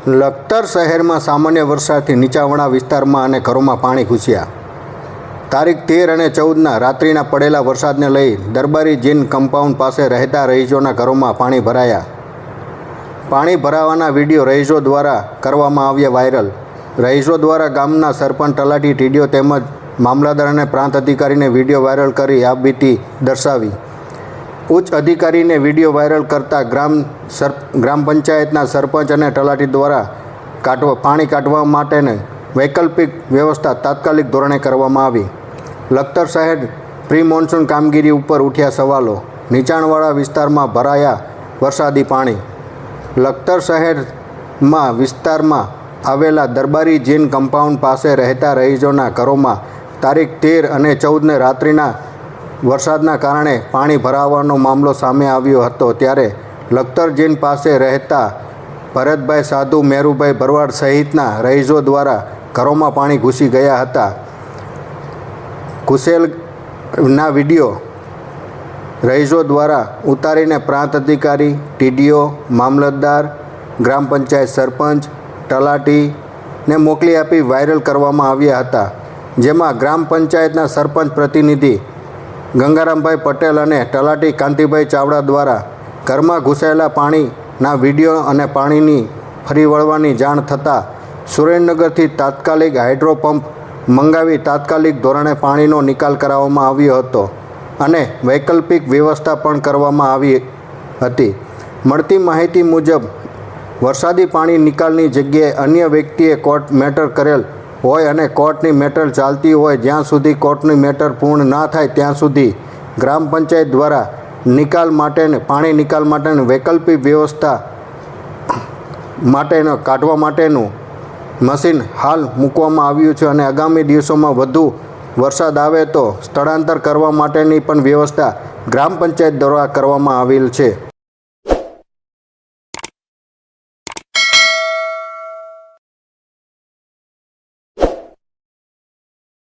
લખતર શહેરમાં સામાન્ય વરસાદથી નીચાણવાળા વિસ્તારમાં અને ઘરોમાં પાણી ઘૂસ્યા. તારીખ તેર અને ચૌદના રાત્રિના પડેલા વરસાદને લઈ દરબારી જીન કમ્પાઉન્ડ પાસે રહેતા રહીશોના ઘરોમાં પાણી ભરાયા. પાણી ભરાવાના વીડિયો રહીશો દ્વારા કરવામાં આવ્યા વાયરલ. રહીશો દ્વારા ગામના સરપંચ તલાટી, ટીડીઓ તેમજ મામલતદાર અને પ્રાંત અધિકારીને વીડિયો વાયરલ કરી આ બીતી દર્શાવી ઉચ્ચ અધિકારીને વીડિયો વાયરલ કરતા ગ્રામ સર, ગ્રામ પંચાયતના સરપંચ અને તલાટી દ્વારા કાઢવા, પાણી કાઢવા માટેને વૈકલ્પિક વ્યવસ્થા તાત્કાલિક ધોરણે કરવામાં આવી. લખતર શહેર પ્રી મોન્સૂન કામગીરી ઉપર ઉઠ્યા સવાલો. નીચાણવાળા વિસ્તારમાં ભરાયા વરસાદી પાણી. લખતર શહેરમાં વિસ્તારમાં આવેલા દરબારી જીન કમ્પાઉન્ડ પાસે રહેતા રહીશોના ઘરોમાં તારીખ તેર અને ચૌદને રાત્રિના વરસાદના કારણે પાણી ભરાવાનો મામલો સામે આવ્યો હતો ત્યારે લખતરજીન પાસે રહેતા ભરતભાઈ સાધુ, મેરુભાઈ ભરવાડ સહિતના રહીશો દ્વારા ઘરોમાં પાણી ઘૂસી ગયા હતા. ઘૂસેલના વીડિયો રહીશો દ્વારા ઉતારીને પ્રાંત અધિકારી, ટીડીઓ, મામલતદાર, ગ્રામ પંચાયત સરપંચ તલાટીને મોકલી આપી વાયરલ કરવામાં આવ્યા હતા, જેમાં ગ્રામ પંચાયતના સરપંચ પ્રતિનિધિ ગંગારામભાઈ પટેલ અને તલાટી કાંતિભાઈ ચાવડા દ્વારા ઘરમાં ઘૂસાયેલા પાણીના વીડિયો અને પાણીની ફરી વળવાની જાણ થતાં સુરેન્દ્રનગરથી તાત્કાલિક હાઇડ્રો પંપ મંગાવી તાત્કાલિક ધોરણે પાણીનો નિકાલ કરાવવામાં આવ્યો હતો અને વૈકલ્પિક વ્યવસ્થા પણ કરવામાં આવી હતી. મળતી માહિતી મુજબ વરસાદી પાણી નિકાલની જગ્યાએ અન્ય વ્યક્તિએ કોર્ટ મેટર કરેલ હોય અને કોર્ટની મેટર ચાલતી હોય, જ્યાં સુધી કોર્ટની મેટર પૂર્ણ ના થાય, ત્યાં સુધી ગ્રામ પંચાયત દ્વારા નિકાલ માટેને, પાણી નિકાલ માટેની વૈકલ્પિક વ્યવસ્થા માટેનો, કાઢવા માટેનું મશીન હાલ મૂકવામાં આવ્યું છે અને આગામી દિવસોમાં વધુ વરસાદ આવે તો સ્થળાંતર કરવા માટેની પણ વ્યવસ્થા ગ્રામ પંચાયત દ્વારા કરવામાં આવેલ છે.